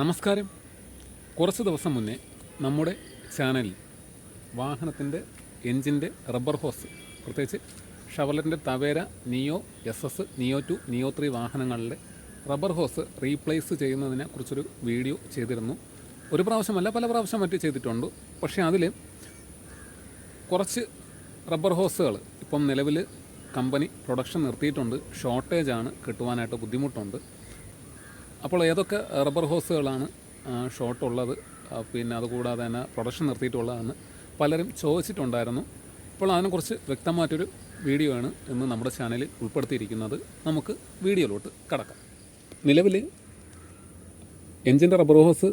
നമസ്കാരം. കുറച്ച് ദിവസം മുന്നേ നമ്മുടെ ചാനലിൽ വാഹനത്തിന്റെ എൻജിന്റെ റബ്ബർ ഹോസ് പ്രത്യേകിച്ച് ഷവർലറ്റിന്റെ Tavera Neo S S Neo two Neo three വാഹനങ്ങളുടെ റബ്ബർ ഹോസ് റീപ്ലേസ് ചെയ്യുന്നതിനെ കുറിച്ചൊരു വീഡിയോ ചെയ്തിരുന്നു. ഒരു പ്രാവശ്യമല്ല പല പ്രാവശ്യം മറ്റ് ചെയ്തിട്ടുണ്ട്. പക്ഷേ അതിൽ കുറച്ച് റബ്ബർ ഹോസുകൾ ഇപ്പം നിലവിൽ കമ്പനി പ്രൊഡക്ഷൻ നിർത്തിയിട്ടുണ്ട്. ഷോർട്ടേജാണ് കിട്ടുവാനായിട്ട് ബുദ്ധിമുട്ടുണ്ട്. അപ്പോൾ ഏതൊക്കെ റബ്ബർ ഹോസുകളാണ് ഷോർട്ട് ഉള്ളത് പിന്നെ അതുകൂടാതെ തന്നെ പ്രൊഡക്ഷൻ നിർത്തിയിട്ടുള്ളതെന്ന് പലരും ചോദിച്ചിട്ടുണ്ടായിരുന്നു. അപ്പോൾ അതിനെക്കുറിച്ച് വ്യക്തമായിട്ടൊരു വീഡിയോ ആണ് ഇന്ന് നമ്മുടെ ചാനലിൽ ഉൾപ്പെടുത്തിയിരിക്കുന്നത്. നമുക്ക് വീഡിയോയിലോട്ട് കടക്കാം. നിലവിൽ എൻജിന്റെ റബ്ബർ ഹോസ്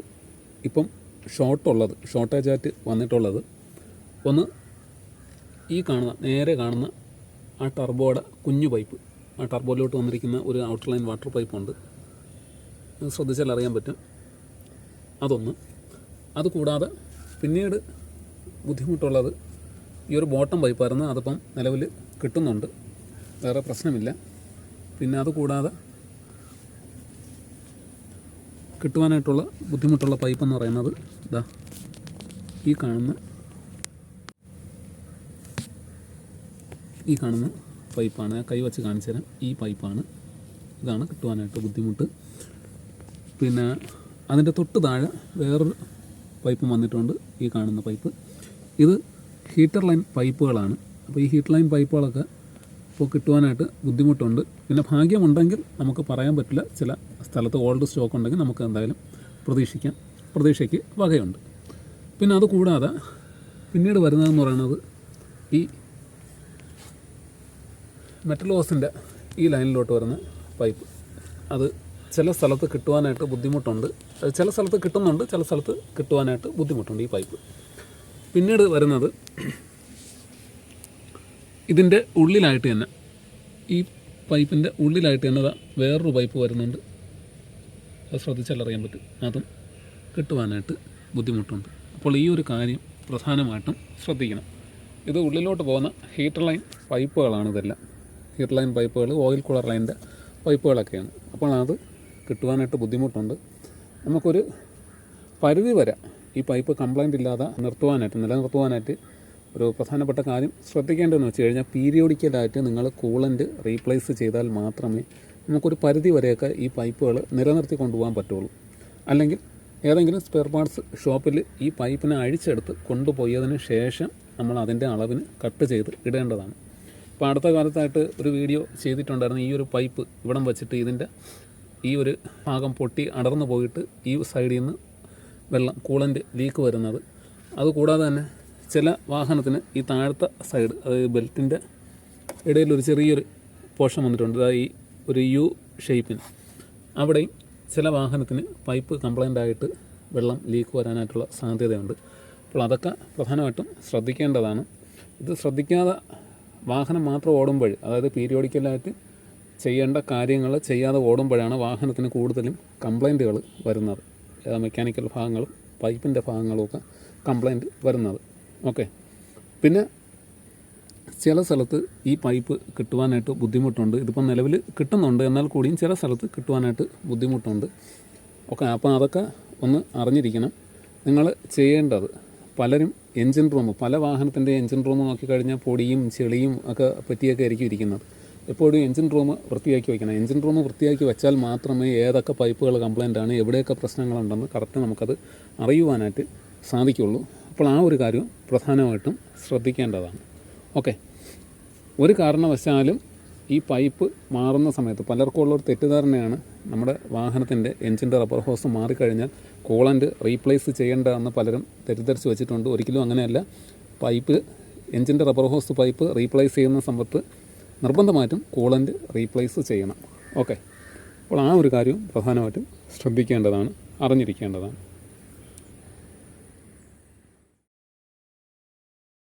ഇപ്പം ഷോർട്ടുള്ളത് ഷോർട്ടേജായിട്ട് വന്നിട്ടുള്ളത്. ഒന്ന് ഈ കാണുന്ന നേരെ കാണുന്ന ആ ടർബോയുടെ കുഞ്ഞു പൈപ്പ് ആ ടർബോയിലോട്ട് വന്നിരിക്കുന്ന ഒരു ഔട്ടർ ലൈൻ വാട്ടർ പൈപ്പ് ഉണ്ട് അത് ശ്രദ്ധിച്ചാൽ അറിയാൻ പറ്റും. അതൊന്ന്. അതുകൂടാതെ പിന്നീട് ബുദ്ധിമുട്ടുള്ളത് ഈ ഒരു ബോട്ടം പൈപ്പായിരുന്നു അതിപ്പം നിലവിൽ കിട്ടുന്നുണ്ട്. വേറെ പ്രശ്നമില്ല. പിന്നെ അതുകൂടാതെ കിട്ടുവാനായിട്ടുള്ള ബുദ്ധിമുട്ടുള്ള പൈപ്പ് എന്ന് പറയുന്നത് ഇതാ ഈ കാണുന്ന ഈ കാണുന്ന പൈപ്പാണ് കൈ വച്ച് കാണിച്ചു തരാം ഈ പൈപ്പാണ് ഇതാണ് കിട്ടുവാനായിട്ട് ബുദ്ധിമുട്ട്. പിന്നെ അതിന്റെ തൊട്ട് താഴെ വേറൊരു പൈപ്പ് വന്നിട്ടുണ്ട് ഈ കാണുന്ന പൈപ്പ്. ഇത് ഹീറ്റർ ലൈൻ പൈപ്പുകളാണ്. അപ്പോൾ ഈ ഹീറ്റർ ലൈൻ പൈപ്പുകളൊക്കെ ഇപ്പോൾ കിട്ടുവാനായിട്ട് ബുദ്ധിമുട്ടുണ്ട്. പിന്നെ ഭാഗ്യമുണ്ടെങ്കിൽ നമുക്ക് പറയാൻ പറ്റില്ല ചില സ്ഥലത്ത് ഓൾഡ് സ്റ്റോക്ക് ഉണ്ടെങ്കിൽ നമുക്ക് എന്തായാലും പ്രതീക്ഷിക്കാം. പ്രതീക്ഷയ്ക്ക് വകയുണ്ട്. പിന്നെ അതുകൂടാതെ പിന്നീട് വരുന്നതെന്ന് പറയുന്നത് ഈ മെറ്റൽ ഹോസിന്റെ ഈ ലൈനിലോട്ട് വരുന്ന പൈപ്പ്. അത് ചില സ്ഥലത്ത് കിട്ടുവാനായിട്ട് ബുദ്ധിമുട്ടുണ്ട്. ചില സ്ഥലത്ത് കിട്ടുന്നുണ്ട് ചില സ്ഥലത്ത് കിട്ടുവാനായിട്ട് ബുദ്ധിമുട്ടുണ്ട് ഈ പൈപ്പ്. പിന്നീട് വരുന്നത് ഇതിന്റെ ഉള്ളിലായിട്ട് തന്നെ ഈ പൈപ്പിന്റെ ഉള്ളിലായിട്ട് തന്നെ വേറൊരു പൈപ്പ് വരുന്നുണ്ട്. അത് ശ്രദ്ധിച്ചാൽ അറിയാൻ പറ്റും. അതും കിട്ടുവാനായിട്ട് ബുദ്ധിമുട്ടുണ്ട്. അപ്പോൾ ഈ ഒരു കാര്യം പ്രധാനമായിട്ടും ശ്രദ്ധിക്കണം. ഇത് ഉള്ളിലോട്ട് പോകുന്ന ഹീറ്റർ ലൈൻ പൈപ്പുകളാണ് ഇതെല്ലാം. ഹീറ്റർ ലൈൻ പൈപ്പുകൾ ഓയിൽ കൂളർ ലൈനിന്റെ പൈപ്പുകളൊക്കെയാണ്. അപ്പോൾ അത് കിട്ടുവാനായിട്ട് ബുദ്ധിമുട്ടുണ്ട്. നമുക്കൊരു പരിധി വരെ ഈ പൈപ്പ് കംപ്ലൈന്റ് ഇല്ലാതെ നിർത്തുവാനായിട്ട് നിലനിർത്തുവാനായിട്ട് ഒരു പ്രധാനപ്പെട്ട കാര്യം ശ്രദ്ധിക്കേണ്ടതെന്ന് വെച്ച് കഴിഞ്ഞാൽ പീരിയോഡിക്കലായിട്ട് നിങ്ങൾ കൂളന്റ് റീപ്ലേസ് ചെയ്താൽ മാത്രമേ നമുക്കൊരു പരിധി വരെയൊക്കെ ഈ പൈപ്പുകൾ നിലനിർത്തി കൊണ്ടുപോകാൻ പറ്റുള്ളൂ. അല്ലെങ്കിൽ ഏതെങ്കിലും സ്പെയർ പാർട്സ് ഷോപ്പിൽ ഈ പൈപ്പിനെ അഴിച്ചെടുത്ത് കൊണ്ടുപോയതിന് ശേഷം നമ്മൾ അതിന്റെ അളവിന് കട്ട് ചെയ്ത് ഇടേണ്ടതാണ്. ഇപ്പോൾ അടുത്ത കാലത്തായിട്ട് ഒരു വീഡിയോ ചെയ്തിട്ടുണ്ടായിരുന്നു ഈ ഒരു പൈപ്പ് ഇവിടം വെച്ചിട്ട് ഇതിന്റെ ഈ ഒരു ഭാഗം പൊട്ടി അടർന്നു പോയിട്ട് ഈ സൈഡിൽ നിന്ന് വെള്ളം കൂളന്റ് ലീക്ക് വരുന്നത്. അതുകൂടാതെ തന്നെ ചില വാഹനത്തിന് ഈ താഴത്തെ സൈഡ് അതായത് ബെൽറ്റിന്റെ ഒരു ചെറിയൊരു പോഷൻ വന്നിട്ടുണ്ട്. അതായത് ഈ ഒരു യു ഷേപ്പിന് അവിടെയും ചില വാഹനത്തിന് പൈപ്പ് കംപ്ലൈന്റ് ആയിട്ട് വെള്ളം ലീക്ക് വരാനായിട്ടുള്ള സാധ്യതയുണ്ട്. അപ്പോൾ അതൊക്കെ പ്രധാനമായിട്ടും ശ്രദ്ധിക്കേണ്ടതാണ്. ഇത് ശ്രദ്ധിക്കാതെ വാഹനം മാത്രം ഓടുമ്പോൾ അതായത് പീരിയോഡിക്കലായിട്ട് ചെയ്യേണ്ട കാര്യങ്ങൾ ചെയ്യാതെ ഓടുമ്പോഴാണ് വാഹനത്തിന് കൂടുതലും കംപ്ലൈന്റുകൾ വരുന്നത്. മെക്കാനിക്കൽ ഭാഗങ്ങളും പൈപ്പിന്റെ ഭാഗങ്ങളും ഒക്കെ കംപ്ലൈന്റ് വരുന്നത്. ഓക്കെ പിന്നെ ചില സ്ഥലത്ത് ഈ പൈപ്പ് കിട്ടുവാനായിട്ട് ബുദ്ധിമുട്ടുണ്ട്. ഇതിപ്പം നിലവിൽ കിട്ടുന്നുണ്ട്. എന്നാൽ കൂടിയും ചില സ്ഥലത്ത് കിട്ടുവാനായിട്ട് ബുദ്ധിമുട്ടുണ്ട്. ഓക്കെ അപ്പോൾ അതൊക്കെ ഒന്ന് അറിഞ്ഞിരിക്കണം. നിങ്ങൾ ചെയ്യേണ്ടത് പലരും എൻജിൻ റൂം പല വാഹനത്തിന്റെ എൻജിൻ റൂം നോക്കിക്കഴിഞ്ഞാൽ പൊടിയും ചെളിയും ഒക്കെ പറ്റിയൊക്കെ ആയിരിക്കും ഇരിക്കുന്നത്. എപ്പോഴും എൻജിൻ റൂം വൃത്തിയാക്കി വയ്ക്കണം എൻജിൻ റൂം വൃത്തിയാക്കി വെച്ചാൽ മാത്രമേ ഏതൊക്കെ പൈപ്പുകൾ കംപ്ലൈന്റ് ആണ് എവിടെയൊക്കെ പ്രശ്നങ്ങളുണ്ടെന്ന് കറക്റ്റ് നമുക്കത് അറിയുവാനായിട്ട് സാധിക്കുള്ളൂ. അപ്പോൾ ആ ഒരു കാര്യം പ്രധാനമായിട്ടും ശ്രദ്ധിക്കേണ്ടതാണ്. ഓക്കെ ഒരു കാരണവശാലും ഈ പൈപ്പ് മാറുന്ന സമയത്ത് പലർക്കും ഉള്ളൊരു തെറ്റിദ്ധാരണയാണ് നമ്മുടെ വാഹനത്തിന്റെ എൻജിന്റെ റബ്ബർ ഹോസ് മാറിക്കഴിഞ്ഞാൽ കൂളന്റ് റീപ്ലേസ് ചെയ്യേണ്ട എന്ന് പലരും തെറ്റിദ്ധരിച്ച് വെച്ചിട്ടുണ്ട്. ഒരിക്കലും അങ്ങനെയല്ല. പൈപ്പ് എൻജിന്റെ റബ്ബർ ഹോസ് പൈപ്പ് റീപ്ലേസ് ചെയ്യുന്ന സമയത്ത് നിർബന്ധമായിട്ടും കൂളന്റ് റീപ്ലേസ് ചെയ്യണം. ഓക്കെ അപ്പോൾ ആ ഒരു കാര്യം പ്രധാനമായിട്ടും ശ്രദ്ധിക്കേണ്ടതാണ് അറിഞ്ഞിരിക്കേണ്ടതാണ്.